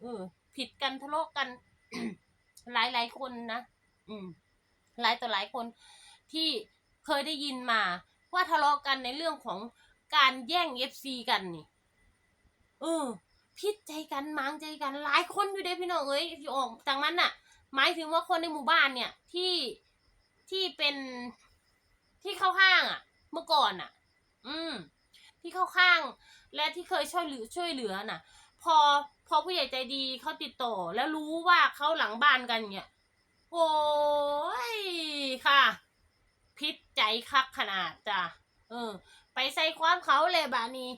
เออ ผิดกันทะเลาะกัน หลายหลายคนนะอืม หลายต่อหลายคนที่เคยได้ยินมา ว่าทะเลาะกันในเรื่องของการแย่งเอฟซีกันนี่เออพิดใจกันมางใจกัน หลายคนอยู่เด้พี่น้องเอ้ยที่ออกจากนั้นน่ะ หมายถึงว่าคนในหมู่บ้านเนี่ย ที่ที่เป็นที่เข้าข้างอะ เมื่อก่อนอะ อืม ที่เข้าข้าง และที่เคยช่วยเหลือช่วยเหลือน่ะ พอ พอผู้ใหญ่ใจดีเขาติดต่อ แล้วรู้ว่าเขาหลังบ้านกันเนี่ยโอ้ยค่ะ พิษใจคักขนาดจ้ะเออ ไปใส่ความเขาเลยบานี้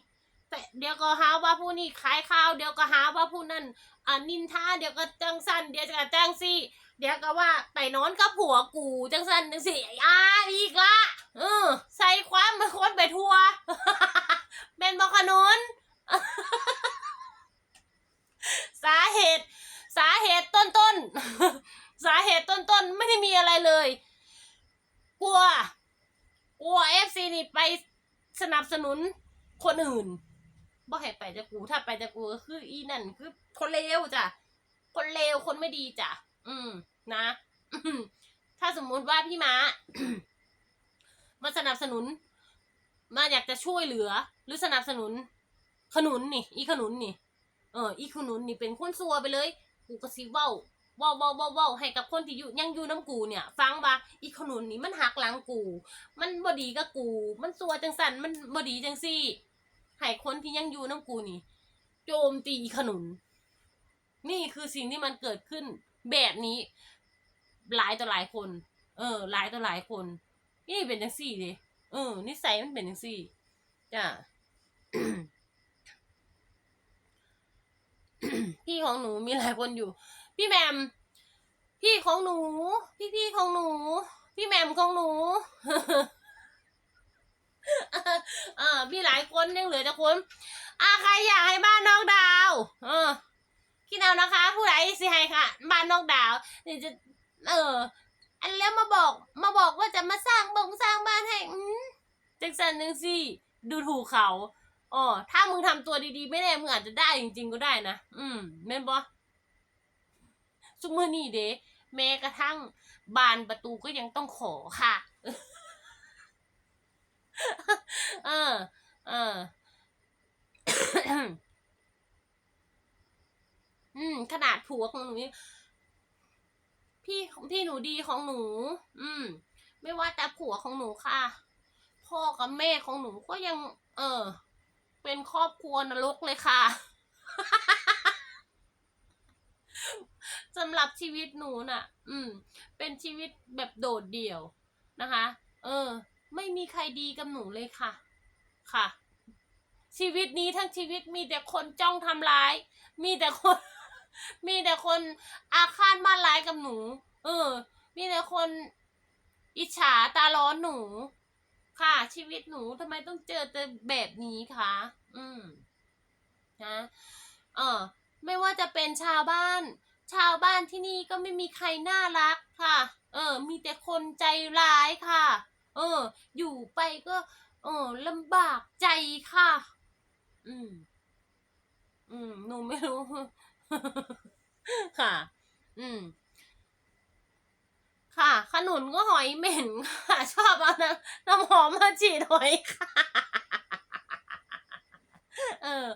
แต่เดี๋ยวก็หาว่าผู้นี้ขายข้าวเดี๋ยวก็หาว่าผู้นั้นอ่านินทาเดี๋ยวก็จังสันเดี๋ยวก็จังซี่ เดี๋ยวก็ว่าไปนอนกับผัวกูจังสันจังสี่อ่าอีกละเออ ใส่ความมาคนไปทัวแม่นบอกขนุน สาเหตุ สาเหตุต้นต้นสาเหตุต้นต้นไม่ได้มีอะไรเลย กลัว กลัวเอฟซีนี่ไปสนับสนุนคนอื่นบ่ให้ไปจากกูถ้าไปจากกูก็คืออีนั่นคือคนเลวจ้ะคนเลวคนไม่ดีจ้ะอืม นะถ้าสมมุติว่าพี่ม้ามาสนับสนุน มาอยากจะช่วยเหลือ หรือสนับสนุน ขนุนนี่ อีขนุนนี่ เอออีขนุนนี่เป็นคนซัวไปเลย กูก็สิเว้าเว้าเว้าเว้าเว้าให้กับคนที่อยู่ยังอยู่น้ำกูเนี่ย ฟังว่าอีขนุนนี่มันหักหลังกู มันบดีกับกู มันซัวจังสันมันบดีจังซี่ให้คนที่ยังอยู่น้ำกูนี่ โจมตีอีขนุน นี่คือสิ่งที่มันเกิดขึ้นแบบนี้ หลายต่อหลายคน เออ หลายต่อหลายคน นี่เป็นจังซี่เลยเออนิสัยมันเป็นจังซี่จ้ะ พี่ของหนูมีหลายคนอยู่ พี่แหมม พี่ของหนู พี่พี่ของหนู พี่แหมมของหนูอ่าพี่หลายคนยังเหลือแต่คนอ่าใครอยากให้บ้านน้องดาวเออคิดเอานะคะ ผู้ใดสิให้ค่ะ บ้านน้องดาวนี่จะ เออ อันแล้วมาบอกมาบอกว่าจะมาสร้างบงสร้างบ้านให้อืมจังสันนึงสิดูถูกเขา อ๋อถ้ามึงทำตัวดีๆ ไม่แน่มึงอาจจะได้จริงๆก็ได้นะอืมแม่นบอซุมือนี่เด้แม้กระทั่งบานประตูก็ยังต้องขอค่ะ เออ เอออืม ขนาดผัวของหนูพี่ของพี่หนูดีของหนู อืม ไม่ว่าแต่ผัวของหนูค่ะ พ่อกับแม่ของหนูก็ยัง เออ เป็นครอบครัวนรกเลยค่ะสำหรับชีวิตหนูน่ะ อืม เป็นชีวิตแบบโดดเดี่ยวนะคะ เออ ไม่มีใครดีกับหนูเลยค่ะ ค่ะ ชีวิตนี้ทั้งชีวิตมีแต่คนจ้องทำร้าย มีแต่คน มีแต่คนอาฆาตมาร้ายกับหนู เออ มีแต่คนอิจฉาตาร้อนหนู ค่ะ ชีวิตหนูทำไมต้องเจอแต่แบบนี้คะอืมนะเออไม่ว่าจะเป็นชาวบ้าน ชาวบ้านที่นี่ก็ไม่มีใครน่ารักค่ะ เออ มีแต่คนใจร้ายค่ะ เออ อยู่ไปก็ เออลำบากใจค่ะ อืม อืม หนูไม่รู้ ค่ะ อืม ค่ะ ขนุนก็หอยเหม็นค่ะ ชอบเอาน้ำน้ำหอมมาฉีดหอยค่ะเออ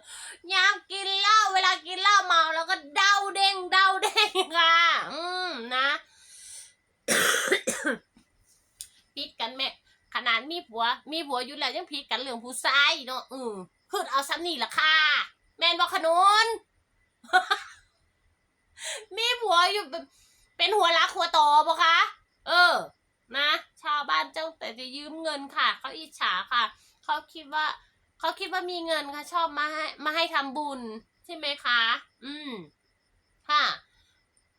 อยากกินเหล้าเวลากินเหล้าเมาแล้วก็เดาเด้งเดาเด้งค่ะ อืมนะพิดกันแม่ขนาดมีผัว มีผัวอยู่แล้วยังพิดกันเรื่องผู้ชายเนาะอืมคือเอาซ้ำนี่ละค่ะ แมนบอกขนุนมีผัวอยู่เป็นเป็นหัวรักหัวต่อปะคะ เออ นะ ชาวบ้านเจะยืมเงินค่ะ เขาอิจฉาค่ะ เขาคิดว่าเขาคิดว่ามีเงินค่ะ ชอบมาให้มาให้ทำบุญใช่ไหมคะ อืม ค่ะ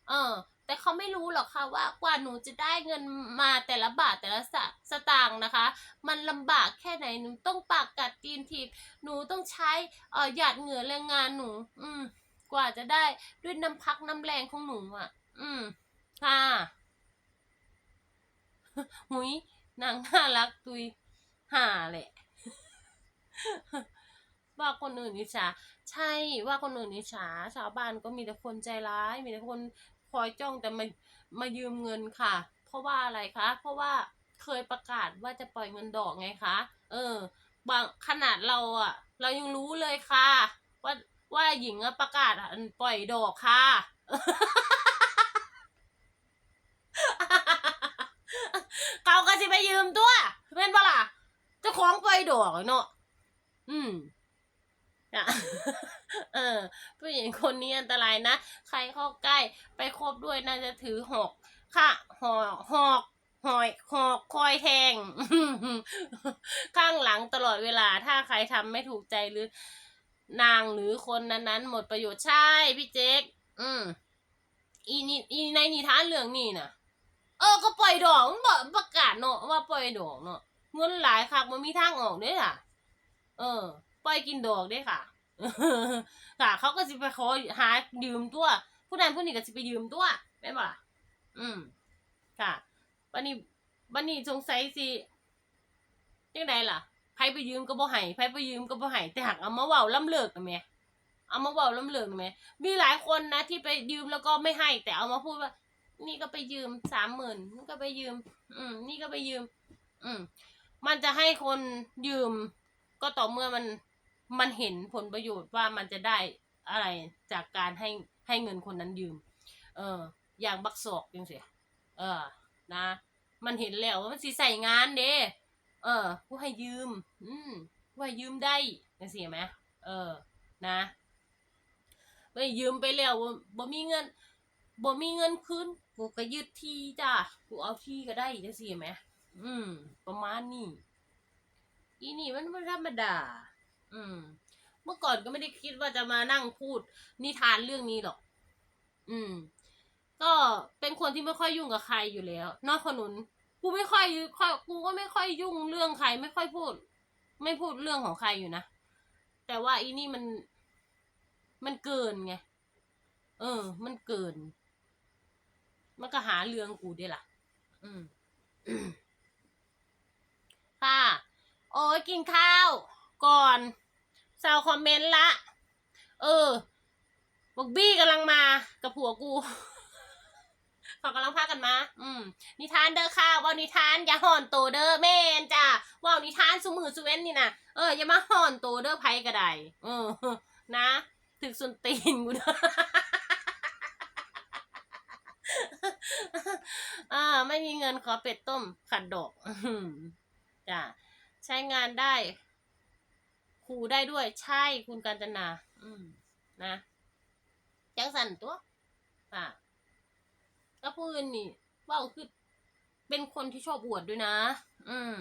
เออ แต่เขาไม่รู้หรอกค่ะว่ากว่าหนูจะได้เงินมาแต่ละบาทแต่ละสสตางค์นะคะ มันลำบากแค่ไหนหนูต้องปากกัดตีนถีบหนูต้องใช้เอ่อหยาดเหงื่อแรงงานหนู อืม กว่าจะได้ด้วยน้ำพักน้ำแรงของหนูอะ อืม ค่ะหุย นางน่ารักตุยห่าแหละ ว่าคนอื่นอิจฉาใช่ว่าคนอื่นอิจฉาชาวบ้านก็มีแต่คนใจร้าย มีแต่คนคอยจ้องแต่มามายืมเงินค่ะ เพราะว่าอะไรคะ เพราะว่าเคยประกาศว่าจะปล่อยเงินดอกไงคะ เออบางขนาดเราอะเรายังรู้เลยค่ะ ว่าว่าหญิงอะประกาศปล่อยดอกค่ะ เขาก็สิไปยืมตัวเป็นปะล่ะเจ้า ของปล่อยดอกเนาะอืมอะเออผู้หญิงคนนี้อันตรายนะ ใครเข้าใกล้ไปคบด้วยน่าจะถือหอกค่ะหอกหอกหอยหอกคอยแทง ข้างหลังตลอดเวลา ถ้าใครทำไม่ถูกใจหรือ นางหรือคนนั้นๆ หมดประโยชน์ใช่พี่เจ๊กอืมอีนี่อีในนิทานเรื่องนี้นะเออก็ปล่อยดอกมันบอกประกาศเนาะว่าปล่อยดอกเนาะ เงินหลายคักมันมีทางออกเด้ค่ะ เออ ปล่อยกินดอกเด้ค่ะ ค่ะ เขาก็สิไปขอหายืมตัว ผู้นั้นผู้นี้ก็สิไปยืมตัวแม่นบ่ล่ะอืม ค่ะบันนี้บันนี้สงสัยสิยังไงล่ะไผไปยืมก็บ่ให้ไผไปยืมก็บ่ให้แต่หากเอามาเว้าล้ำเลิกนะแม่เอามาเว้าล้ำเลิกนะแม่มีหลายคนนะที่ไปยืมแล้วก็ไม่ให้ แต่เอามาพูดว่า นี่ก็ไปยืมสามหมื่นนี่ก็ไปยืม อืม นี่ก็ไปยืม อืม มันจะให้คนยืมก็ต่อเมื่อมันมันเห็นผลประโยชน์ว่ามันจะได้อะไรจากการให้ให้เงินคนนั้นยืม เออ อย่างบักศอกจังเสียเออ นะ มันเห็นแล้วว่ามันสิใส่งานเด้เออผู้ให้ยืม อืมผู้ให้ยืมได้จังเสียไหมเออ นะไปยืมไปแล้วบ่บ่มีเงินบ่มีเงินคืนกูก็ยึดที่จ้ะกูเอาที่ก็ได้จังซี่แหมอืม ประ นี้อีนี่มันไม่ธรรมดา อืม เมื่อก่อนก็ไม่ได้คิดว่าจะมานั่งพูดนิทานเรื่องนี้หรอก อืม ก็เป็นคนที่ไม่ค่อยยุ่งกับใครอยู่แล้ว นอกขนุน กูไม่ค่อยค่อยกูก็ไม่ค่อยยุ่งเรื่องใคร ไม่ค่อยพูด ไม่พูดเรื่องของใครอยู่นะ แต่ว่าอีนี่มัน มันเกินไง เออ มันเกิน มันก็หาเรื่องกูได้ล่ะ อืม โอ้ยกินข้าว ก่อนเซาคอมเมนต์ละ เออบอกบี้กำลังมากับผัวกูเขากำลังพากันมา อืม นิทานเด้อค่ะว่านิทานอย่าห่อนโตเด้อแม่นจ้าว่านิทานสุมือสุเว้นนี่นะเอออย่ามาห่อนโตเด้อไผกระไดเออ นะ ถึกสุนตีนกูเด้ออ่า ไม่มีเงินขอเป็ดต้มขัดดอกจ้ะ ใช้งานได้ ขู่ได้ด้วยใช่คุณกาญจนา อืม นะจังสันตัวอะก็พูดนี่เว่าคือเป็นคนที่ชอบอวดด้วยนะ อืม